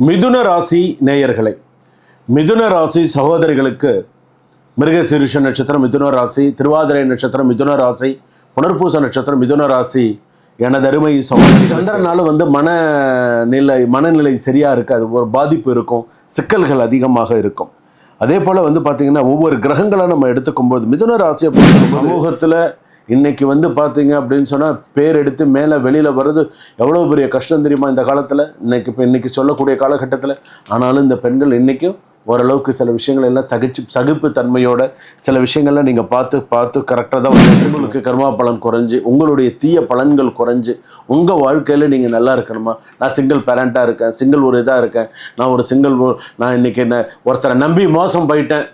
மிதுன ராசி நேயர்களை மிதுன ராசி சகோதரிகளுக்கு மிருகசீரிஷ நட்சத்திரம் மிதுன ராசி திருவாதிரை நட்சத்திரம் மிதுன ராசி புனர்பூச நட்சத்திரம் மிதுன ராசி எனது அருமை சகோதரி சந்திரனால வந்து மனநிலை மனநிலை சரியாக இருக்காது ஒரு பாதிப்பு இருக்கும் சிக்கல்கள் அதிகமாக இருக்கும். அதே போல் வந்து பார்த்திங்கன்னா ஒவ்வொரு கிரகங்களை நம்ம எடுத்துக்கும்போது மிதுன ராசியை சமூகத்தில் இன்னைக்கு வந்து பார்த்தீங்க அப்படின்னு சொன்னால் பேர் எடுத்து மேலே வெளியில் வர்றது எவ்வளோ பெரிய கஷ்டம் தெரியுமா இந்த காலத்தில்? இன்னைக்கு இப்போ இன்றைக்கி சொல்லக்கூடிய காலகட்டத்தில். ஆனாலும் இந்த பெண்கள் இன்றைக்கும் ஓரளவுக்கு சில விஷயங்கள் எல்லாம் சகிச்சு சகிப்பு தன்மையோட சில விஷயங்கள்லாம் நீங்கள் பார்த்து பார்த்து கரெக்டாக தான் உங்களுக்கு கர்மா பலன் குறைஞ்சு உங்களுடைய தீய பலன்கள் குறைஞ்சு உங்கள் வாழ்க்கையில் நீங்கள் நல்லா இருக்கணுமா? நான் சிங்கிள் பேரண்ட்டாக இருக்கேன் சிங்கிள் ஒரு இதாக இருக்கேன் நான் ஒரு சிங்கிள் நான் இன்னைக்கு என்ன ஒருத்தரை நம்பி மோசம் போயிட்டேன்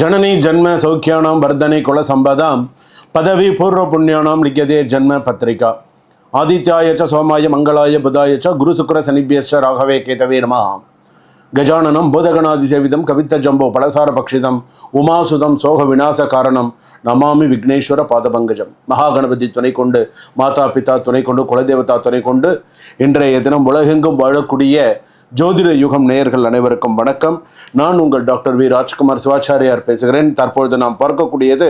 ஜனனி ஜன்ம சௌக்கியானாம் வர்தனை குல சம்பதாம் பதவி பூர்வ புண்ணியானாம் லிக்கதே ஜன்ம பத்திரிகா. ஆதித்யாய சோமாய மங்களாய புதாய ச குரு சுக்கர சனிபியஸ்ட ராகவே கேதவே நம கஜானனம் பூதகணாதி சேவிதம் கவித்த ஜம்போ பலசார பக்ஷிதம் உமாசுதம் சோக விநாச காரணம் நமாமி விக்னேஸ்வர பாதபங்கஜம். மகாகணபதி துணை கொண்டு மாதா பிதா துணை கொண்டு குலதேவதா துணை கொண்டு இன்றைய தினம் உலகெங்கும் வாழக்கூடிய ஜோதிட யுகம் நேயர்கள் அனைவருக்கும் வணக்கம். நான் உங்கள் டாக்டர் வி. ராஜ்குமார் சிவாச்சாரியார் பேசுகிறேன். தற்பொழுது நாம் பார்க்கக்கூடியது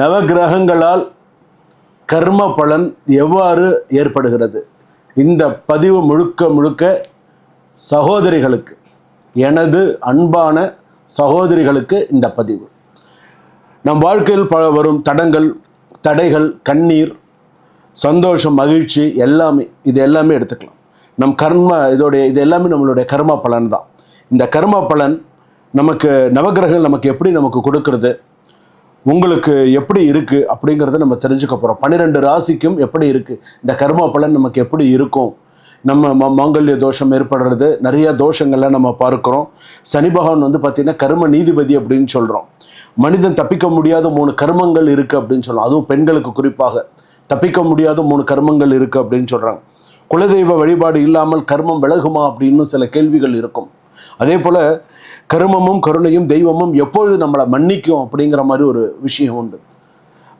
நவகிரகங்களால் கர்ம பலன் எவ்வாறு ஏற்படுகிறது? இந்த பதிவு முழுக்க முழுக்க சகோதரிகளுக்கு எனது அன்பான சகோதரிகளுக்கு இந்த பதிவு. நம் வாழ்க்கையில் பல வரும் தடங்கள் தடைகள் கண்ணீர் சந்தோஷம் மகிழ்ச்சி எல்லாமே இது எல்லாமே எடுத்துக்கலாம். நம் கர்ம இதோடைய இது எல்லாமே நம்மளுடைய கர்ம பலன் தான் இந்த கர்ம பலன் நமக்கு நவகிரகங்கள் நமக்கு எப்படி நமக்கு கொடுக்கறது உங்களுக்கு எப்படி இருக்குது அப்படிங்கிறத நம்ம தெரிஞ்சுக்க போகிறோம் பன்னிரெண்டு ராசிக்கும் எப்படி இருக்குது இந்த கர்ம பலன் நமக்கு எப்படி இருக்கும் நம்ம ம மாங்கல்ய தோஷம் ஏற்படுறது நிறைய தோஷங்கள்லாம் நம்ம பார்க்குறோம். சனி பகவான் வந்து பார்த்திங்கன்னா கர்ம நீதிபதி அப்படின்னு சொல்கிறோம் மனிதன் தப்பிக்க முடியாத மூணு கர்மங்கள் இருக்குது அப்படின்னு சொல்கிறோம் அதுவும் பெண்களுக்கு குறிப்பாக தப்பிக்க முடியாத மூணு கர்மங்கள் இருக்குது அப்படின்னு சொல்கிறாங்க குலதெய்வ வழிபாடு இல்லாமல் கர்மம் விலகுமா அப்படின்னு சில கேள்விகள் இருக்கும். அதே போல் கருமமும் கருணையும் தெய்வமும் எப்பொழுது நம்மளை மன்னிக்கும் அப்படிங்கிற மாதிரி ஒரு விஷயம் உண்டு.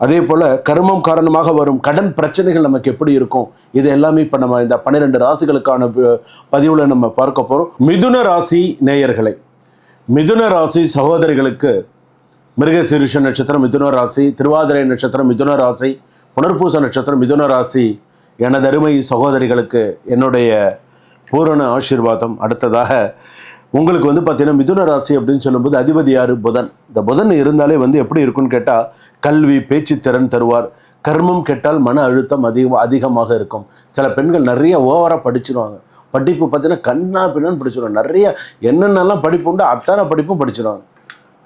அதே போல் கர்மம் காரணமாக வரும் கடன் பிரச்சனைகள் நமக்கு எப்படி இருக்கும்? இது எல்லாமே இப்போ நம்ம இந்த பன்னிரெண்டு ராசிகளுக்கான பதிவில் நம்ம பார்க்க போகிறோம் மிதுன ராசி நேயர்களை. மிதுன ராசி சகோதரிகளுக்கு மிருகசீரிஷ நட்சத்திரம் மிதுன ராசி திருவாதிரை நட்சத்திரம் மிதுன ராசி புனர்பூச நட்சத்திரம் மிதுன ராசி எனது அருமை சகோதரிகளுக்கு என்னுடைய பூரண ஆசீர்வாதம். அடுத்ததாக உங்களுக்கு வந்து பார்த்தீங்கன்னா மிதுன ராசி அப்படின்னு சொல்லும்போது அதிபதி யார்? புதன். இந்த புதன் இருந்தாலே வந்து எப்படி இருக்குன்னு கேட்டால் கல்வி பேச்சுத்திறன் தருவார். கர்மம் கெட்டால் மன அழுத்தம் அதிகமாக அதிகமாக இருக்கும். சில பெண்கள் நிறைய ஓவராக படிச்சிருவாங்க. படிப்பு பார்த்தீங்கன்னா கண்ணா பின்னான்னு படிச்சிருவாங்க. நிறைய என்னென்னலாம் படிப்பு உண்டோ அத்தனை படிப்பும் படிச்சிருவாங்க.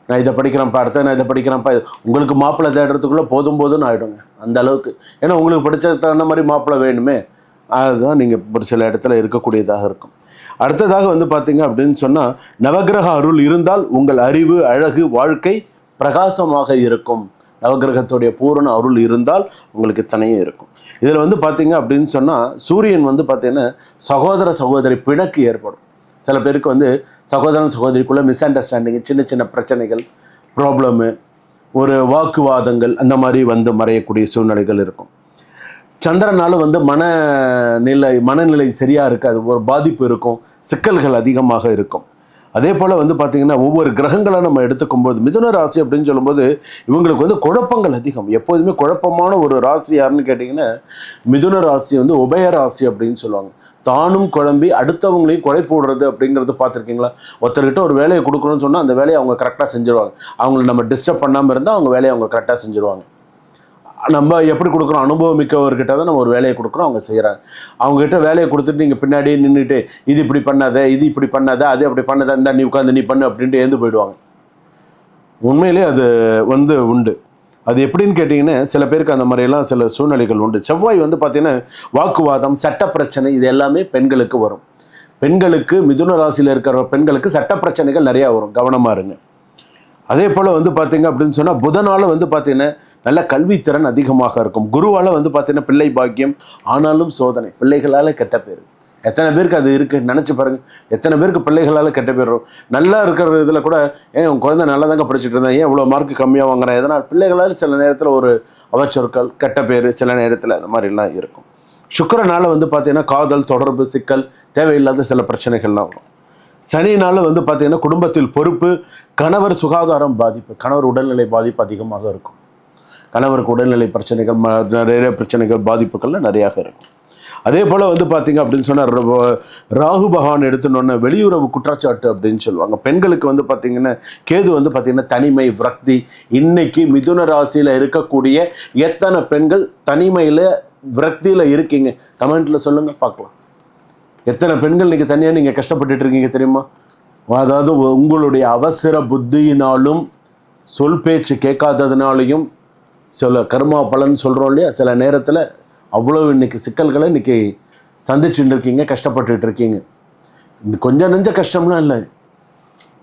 நான் இதை படிக்கிறேன்ப்பா அடுத்த நான் இதை படிக்கிறேன்ப்பா. உங்களுக்கு மாப்பிள்ளை தேடுறதுக்குள்ளே போதும் போதும்னு ஆகிடுங்க அந்த அளவுக்கு. ஏன்னா உங்களுக்கு படிச்ச தகுந்த மாதிரி மாப்பிள்ளை வேணுமே அதுதான் நீங்கள் ஒரு சில இடத்துல இருக்கக்கூடியதாக இருக்கும். அடுத்ததாக வந்து பார்த்தீங்க அப்படின்னு சொன்னால் நவக்கிரக அருள் இருந்தால் உங்கள் அறிவு அழகு வாழ்க்கை பிரகாசமாக இருக்கும். நவக்கிரகத்துடைய பூரண அருள் இருந்தால் உங்களுக்கு தனியும் இருக்கும். இதில் வந்து பார்த்தீங்க அப்படின்னு சொன்னால் சூரியன் வந்து பார்த்தீங்கன்னா சகோதர சகோதரி பிணக்கு ஏற்படும். சில பேருக்கு வந்து சகோதரன் சகோதரிக்குள்ளே மிஸ் அண்டர்ஸ்டாண்டிங் சின்ன சின்ன பிரச்சனைகள் ப்ராப்ளமு ஒரு வாக்குவாதங்கள் அந்த மாதிரி வந்து மறையக்கூடிய சூழ்நிலைகள் இருக்கும். சந்திரனால் வந்து மனநிலை மனநிலை சரியாக இருக்காது ஒரு பாதிப்பு இருக்கும் சிக்கல்கள் அதிகமாக இருக்கும். அதே போல் வந்து பார்த்திங்கன்னா ஒவ்வொரு கிரகங்களை நம்ம எடுத்துக்கும்போது மிதுன ராசி அப்படின்னு சொல்லும்போது இவங்களுக்கு வந்து குழப்பங்கள் அதிகம். எப்போதுமே குழப்பமான ஒரு ராசி யாருன்னு கேட்டிங்கன்னா மிதுன ராசி வந்து உபய ராசி அப்படின்னு சொல்லுவாங்க. தானும் குழம்பி அடுத்தவங்களையும் குழை போடுறது அப்படிங்கிறது பார்த்துருக்கீங்களா? ஒருத்தர்கிட்ட ஒரு வேலையை கொடுக்கணும்னு சொன்னால் அந்த வேலையை அவங்க கரெக்டாக செஞ்சுருவாங்க. அவங்கள நம்ம டிஸ்டர்ப் பண்ணாமல் இருந்தால் அவங்க வேலையை அவங்க கரெக்டாக செஞ்சுருவாங்க. நம்ம எப்படி கொடுக்குறோம்? அனுபவம் மிக்கவர்கிட்ட தான் நம்ம ஒரு வேலையை கொடுக்குறோம் அவங்க செய்கிறாங்க அவங்ககிட்ட வேலையை கொடுத்துட்டு நீங்கள் பின்னாடியே நின்றுட்டு இது இப்படி பண்ணாத இது இப்படி பண்ணாத அது அப்படி பண்ணாத இந்த நீ உட்காந்து நீ பண்ணு அப்படின்ட்டு ஏந்து போயிடுவாங்க. உண்மையிலே அது வந்து உண்டு. அது எப்படின்னு கேட்டிங்கன்னா சில பேருக்கு அந்த மாதிரியெல்லாம் சில சூழ்நிலைகள் உண்டு. செவ்வாய் வந்து பார்த்திங்கன்னா வாக்குவாதம் சட்ட பிரச்சனை இது எல்லாமே பெண்களுக்கு வரும். பெண்களுக்கு மிதுன ராசியில் இருக்கிற பெண்களுக்கு சட்ட பிரச்சனைகள் நிறையா வரும். கவனமாக இருங்க. அதே போல் வந்து பார்த்தீங்க அப்படின்னு சொன்னால் புதனால் வந்து பார்த்தீங்கன்னா நல்ல கல்வித்திறன் அதிகமாக இருக்கும். குருவால் வந்து பார்த்தீங்கன்னா பிள்ளை பாக்கியம் ஆனாலும் சோதனை பிள்ளைகளால் கெட்ட பேர். எத்தனை பேருக்கு அது இருக்குது நினச்சி பாருங்கள் எத்தனை பேருக்கு பிள்ளைகளால் கெட்ட பேர் நல்லா இருக்கிற இதில் கூட ஏன் உன் குழந்தை நல்லா தாங்க படிச்சுட்டு இருந்தேன் ஏன் இவ்வளோ மார்க் கம்மியாக வாங்குறேன் எதனால் பிள்ளைகளால் சில நேரத்தில் ஒரு அவச்சொற்கள் கெட்ட பேர் சில நேரத்தில் அந்த மாதிரிலாம் இருக்கும். சுக்கரனால் வந்து பார்த்தீங்கன்னா காதல் தொடர்பு சிக்கல் தேவையில்லாத சில பிரச்சனைகள்லாம் வரும். சனினால வந்து பார்த்தீங்கன்னா குடும்பத்தில் பொறுப்பு கணவர் சுகாதாரம் பாதிப்பு கணவர் உடல்நிலை பாதிப்பு அதிகமாக இருக்கும். கணவருக்கு உடல்நிலை பிரச்சனைகள் ம- நிறைய பிரச்சனைகள் பாதிப்புகள்லாம் நிறையாக இருக்கும். அதே போல் வந்து பார்த்தீங்க அப்படின்னு சொன்னால் ராகு பகவான் எடுத்துனோடனே வெளியுறவு குற்றச்சாட்டு அப்படின்னு சொல்லுவாங்க. பெண்களுக்கு வந்து பார்த்தீங்கன்னா கேது வந்து பார்த்தீங்கன்னா தனிமை விரக்தி. இன்னைக்கு மிதுன ராசியில் இருக்கக்கூடிய எத்தனை பெண்கள் தனிமையில் விரக்தியில் இருக்கீங்க? கமெண்ட்டில் சொல்லுங்கள் பார்க்கலாம். எத்தனை பெண்கள் இன்னைக்கு தனியாக நீங்கள் கஷ்டப்பட்டுட்டு இருக்கீங்க தெரியுமா? அதாவது உங்களுடைய அவசர புத்தியினாலும் சொல் பேச்சு கேட்காததுனாலையும் சில கர்மா பலன் சொல்கிறோம் இல்லையா? சில நேரத்தில் அவ்வளோ இன்னைக்கு சிக்கல்களை இன்றைக்கி சந்திச்சுட்டு இருக்கீங்க கஷ்டப்பட்டுட்டு இருக்கீங்க இந்த கொஞ்சம் நெஞ்ச கஷ்டம்லாம் இல்லை.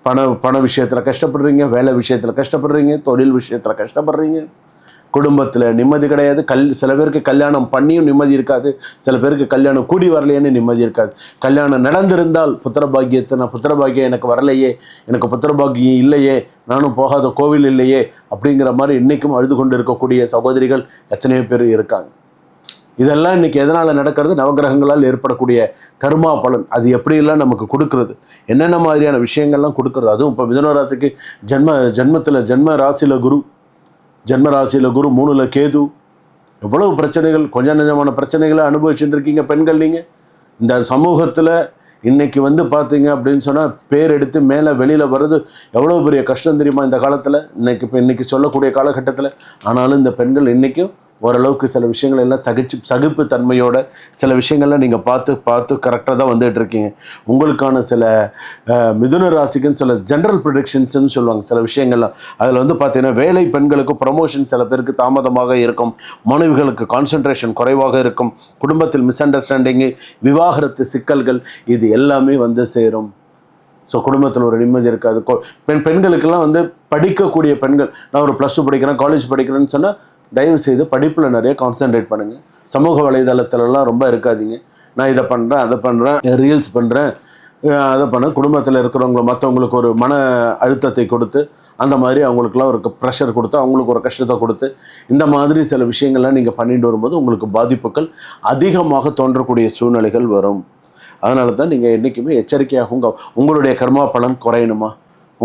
பண பண விஷயத்தில் கஷ்டப்படுறீங்க வேலை விஷயத்தில் கஷ்டப்படுறீங்க தொழில் விஷயத்தில் கஷ்டப்படுறீங்க. குடும்பத்தில் நிம்மதி கிடையாது. கல் சில பேருக்கு கல்யாணம் பண்ணியும் நிம்மதி இருக்காது. சில பேருக்கு கல்யாணம் கூடி வரலையேன்னு நிம்மதி இருக்காது. கல்யாணம் நடந்திருந்தால் புத்திரபாகியத்தை நான் புத்திர பாக்கியம் எனக்கு வரலையே எனக்கு புத்திரபாகியம் இல்லையே நானும் போகாத கோவில் இல்லையே அப்படிங்கிற மாதிரி இன்றைக்கும் அழுது கொண்டு இருக்கக்கூடிய சகோதரிகள் எத்தனையோ பேர் இருக்காங்க. இதெல்லாம் இன்னைக்கு எதனால் நடக்கிறது? நவகிரகங்களால் ஏற்படக்கூடிய கர்மா பலன். அது எப்படியெல்லாம் நமக்கு கொடுக்கறது? என்னென்ன மாதிரியான விஷயங்கள்லாம் கொடுக்கறது? அதுவும் இப்போ மிதுன ராசிக்கு ஜென்ம ஜென்மத்தில் ஜென்ம ராசியில் குரு ஜென்ம ராசியில் குரு மூணுல கேது. எவ்வளவு பிரச்சனைகள் கொஞ்சம் நெஞ்சமான பிரச்சனைகளை அனுபவிச்சுட்டு இருக்கீங்க பெண்கள் நீங்கள் இந்த சமூகத்தில் இன்னைக்கு வந்து பார்த்தீங்க அப்படின்னு சொன்னால் பேர் எடுத்து மேலே வெளியில் வர்றது எவ்வளோ பெரிய கஷ்டம் தெரியுமா இந்த காலத்தில்? இன்னைக்கு இப்போ இன்னைக்கு சொல்லக்கூடிய காலகட்டத்தில். ஆனாலும் இந்த பெண்கள் இன்றைக்கும் ஓரளவுக்கு சில விஷயங்கள் எல்லாம் சகிச்சு சகிப்பு தன்மையோட சில விஷயங்கள்லாம் நீங்கள் பார்த்து பார்த்து கரெக்டாக தான் வந்துகிட்டு இருக்கீங்க. உங்களுக்கான சில மிதுன ராசிக்குன்னு சில ஜென்ரல் ப்ரிடிக்ஷன்ஸ்னு சொல்லுவாங்க சில விஷயங்கள்லாம். அதில் வந்து பார்த்தீங்கன்னா வேலை பெண்களுக்கு ப்ரமோஷன் சில பேருக்கு தாமதமாக இருக்கும். மாணவிகளுக்கு கான்சன்ட்ரேஷன் குறைவாக இருக்கும். குடும்பத்தில் மிஸ் அண்டர்ஸ்டாண்டிங்கு விவாகரத்து சிக்கல்கள் இது எல்லாமே வந்து சேரும். ஸோ குடும்பத்தில் ஒரு நிம்மதி இருக்காது. பெண் பெண்களுக்கெல்லாம் வந்து படிக்கக்கூடிய பெண்கள் நான் ஒரு ப்ளஸ் டூ படிக்கிறேன் காலேஜ் படிக்கிறேன்னு சொன்னால் தயவு செய்து படிப்பில் நிறைய கான்சென்ட்ரேட் பண்ணுங்கள் சமூக வலைதளத்துலலாம் ரொம்ப இருக்காதீங்க. நான் இதை பண்ணுறேன் அதை பண்ணுறேன் ரீல்ஸ் பண்ணுறேன் அதை பண்ண குடும்பத்தில் இருக்கிறவங்க மற்றவங்களுக்கு ஒரு மன அழுத்தத்தை கொடுத்து அந்த மாதிரி அவங்களுக்குலாம் ஒரு ப்ரெஷர் கொடுத்து அவங்களுக்கு ஒரு கஷ்டத்தை கொடுத்து இந்த மாதிரி சில விஷயங்கள்லாம் நீங்கள் பண்ணிட்டு வரும்போது உங்களுக்கு பாதிப்புகள் அதிகமாக தோன்றக்கூடிய சூழ்நிலைகள் வரும். அதனால தான் நீங்கள் என்றைக்குமே எச்சரிக்கையாகவும் உங்களுடைய கர்மா பலன் குறையணுமா?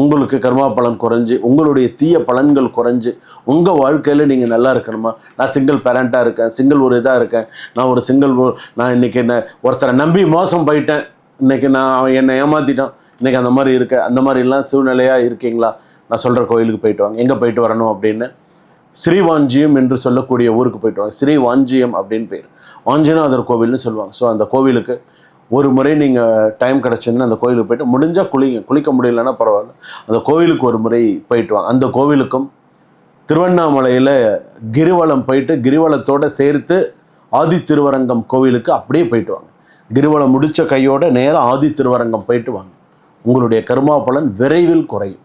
உங்களுக்கு கர்மா பலன் குறைஞ்சு உங்களுடைய தீய பலன்கள் குறைஞ்சு உங்கள் வாழ்க்கையில் நீங்கள் நல்லா இருக்கணுமா? நான் சிங்கிள் பேரண்ட்டாக இருக்கேன் சிங்கிள் ஒரு இதாக இருக்கேன். நான் ஒரு சிங்கிள் நான் இன்றைக்கி என்ன ஒருத்தரை நம்பி மோசம் போயிட்டேன். இன்றைக்கி நான் அவன் என்னை ஏமாற்றிட்டான் இன்றைக்கி அந்த மாதிரி இருக்க அந்த மாதிரிலாம் சூழ்நிலையாக இருக்கீங்களா? நான் சொல்கிற கோயிலுக்கு போயிட்டு வாங்க. எங்கே போயிட்டு வரணும் அப்படின்னு? ஸ்ரீவாஞ்சியம் என்று சொல்லக்கூடிய ஊருக்கு போயிட்டு வாங்க. ஸ்ரீவாஞ்சியம் அப்படின்னு பேர். வாஞ்சிநாதர் கோவில்னு சொல்லுவாங்க. ஸோ அந்த கோவிலுக்கு ஒரு முறை நீங்கள் டைம் கிடச்சிதுன்னா அந்த கோயிலுக்கு போயிட்டு முடிஞ்சால் குளிங்க. குளிக்க முடியலன்னா பரவாயில்ல. அந்த கோவிலுக்கு ஒரு முறை போயிட்டு வாங்க. அந்த கோவிலுக்கும் திருவண்ணாமலையில் கிரிவலம் போயிட்டு கிரிவலத்தோடு சேர்த்து ஆதி திருவரங்கம் கோவிலுக்கு அப்படியே போயிட்டு வாங்க. கிரிவலம் முடித்த கையோட நேராக ஆதி திருவரங்கம் போயிட்டு வாங்க. உங்களுடைய கர்மா பலன் விரைவில் குறையும்.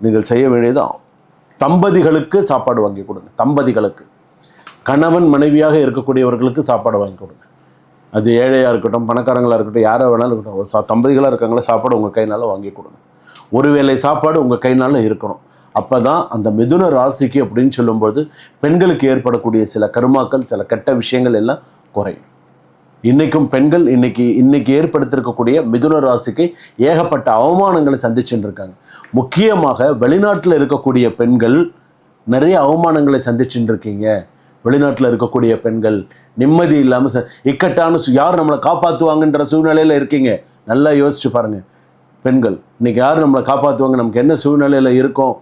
நீங்கள் செய்ய வேண்டியது தம்பதிகளுக்கு சாப்பாடு வாங்கி கொடுங்க. தம்பதிகளுக்கு. கணவன் மனைவியாக இருக்கக்கூடியவர்களுக்கு சாப்பாடு வாங்கி கொடுங்க. அது ஏழையாக இருக்கட்டும் பணக்காரங்களாக இருக்கட்டும் யாராக வேணாலும் இருக்கட்டும். சா தம்பதிகளாக இருக்காங்களா சாப்பாடு உங்கள் கைனால் வாங்கி கொடுங்க. ஒரு வேளை சாப்பாடு உங்கள் கையினாலும் இருக்கணும். அப்போ தான் அந்த மிதுன ராசிக்கு அப்படின்னு சொல்லும்போது பெண்களுக்கு ஏற்படக்கூடிய சில கருமாக்கள் சில கெட்ட விஷயங்கள் எல்லாம் குறையும். இன்றைக்கும் பெண்கள் இன்னைக்கு இன்றைக்கி ஏற்படுத்தியிருக்கக்கூடிய மிதுன ராசிக்கு ஏகப்பட்ட அவமானங்களை சந்திச்சுட்டு இருக்காங்க. முக்கியமாக வெளிநாட்டில் இருக்கக்கூடிய பெண்கள் நிறைய அவமானங்களை சந்திச்சுட்டு இருக்கீங்க. வெளிநாட்டில் இருக்கக்கூடிய பெண்கள் நிம்மதி இல்லாமல் ச இக்கட்டான சு- யார் நம்மளை காப்பாற்றுவாங்கன்ற சூழ்நிலையில் இருக்கீங்க. நல்லா யோசிச்சு பாருங்கள் பெண்கள் இன்றைக்கி யார் நம்மளை காப்பாற்றுவாங்க நமக்கு என்ன சூழ்நிலையில் இருக்கோம்?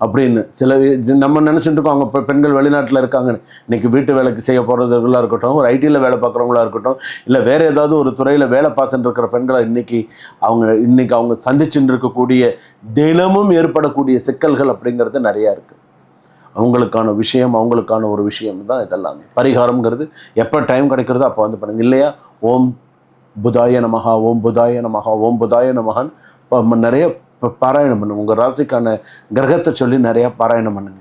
அப்படின்னு சில நம்ம நினச்சிட்டு இருக்கோம். அவங்க பெண்கள் வெளிநாட்டில் இருக்காங்க இன்றைக்கி வீட்டு வேலைக்கு செய்ய போகிறவர்களாக இருக்கட்டும் ஒரு ஐடியில் வேலை பார்க்குறவங்களா இருக்கட்டும் இல்லை வேறு ஏதாவது ஒரு துறையில் வேலை பார்த்துட்டு இருக்கிற பெண்களை இன்றைக்கி அவங்க இன்னைக்கு அவங்க சந்திச்சுட்டு இருக்கக்கூடிய தினமும் ஏற்படக்கூடிய சிக்கல்கள் அப்படிங்கிறது நிறையா இருக்குது அவங்களுக்கான விஷயம் அவங்களுக்கான ஒரு விஷயம் தான் இதெல்லாமே. பரிகாரம்ங்கிறது எப்போ டைம் கிடைக்கிறதோ அப்போ வந்து பண்ணுங்க. இல்லையா? ஓம் புதாய நமகா ஓம் புதாய நமகா ஓம் புதாய நமகான்னு இப்போ நிறைய பாராயணம் பண்ணுங்க. உங்கள் ராசிக்கான கிரகத்தை சொல்லி நிறையா பாராயணம் பண்ணுங்க.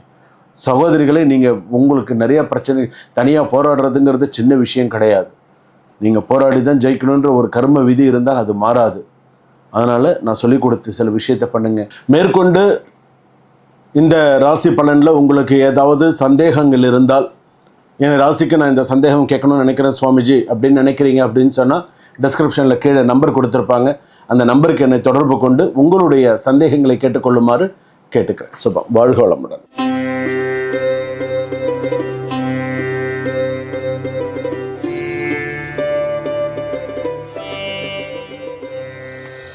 சகோதரிகளே நீங்கள் உங்களுக்கு நிறையா பிரச்சனை தனியாக போராடுறதுங்கிறது சின்ன விஷயம் கிடையாது. நீங்கள் போராடி தான் ஜெயிக்கணுன்ற ஒரு கர்ம விதி இருந்தால் அது மாறாது. அதனால் நான் சொல்லிக் கொடுத்து சில விஷயத்தை பண்ணுங்கள் மேற்கொண்டு இந்த ராசி பலனில் உங்களுக்கு ஏதாவது சந்தேகங்கள் இருந்தால் என் ராசிக்கு நான் இந்த சந்தேகம் கேட்கணும்னு நினைக்கிறேன் சுவாமிஜி அப்படின்னு நினைக்கிறீங்க அப்படின்னு சொன்னால் டிஸ்கிரிப்ஷனில் கீழே நம்பர் கொடுத்துருப்பாங்க. அந்த நம்பருக்கு என்னை தொடர்பு கொண்டு உங்களுடைய சந்தேகங்களை கேட்டுக்கொள்ளுமாறு கேட்டுக்கிறேன். சுபம். வாழ்க வளமுடன்.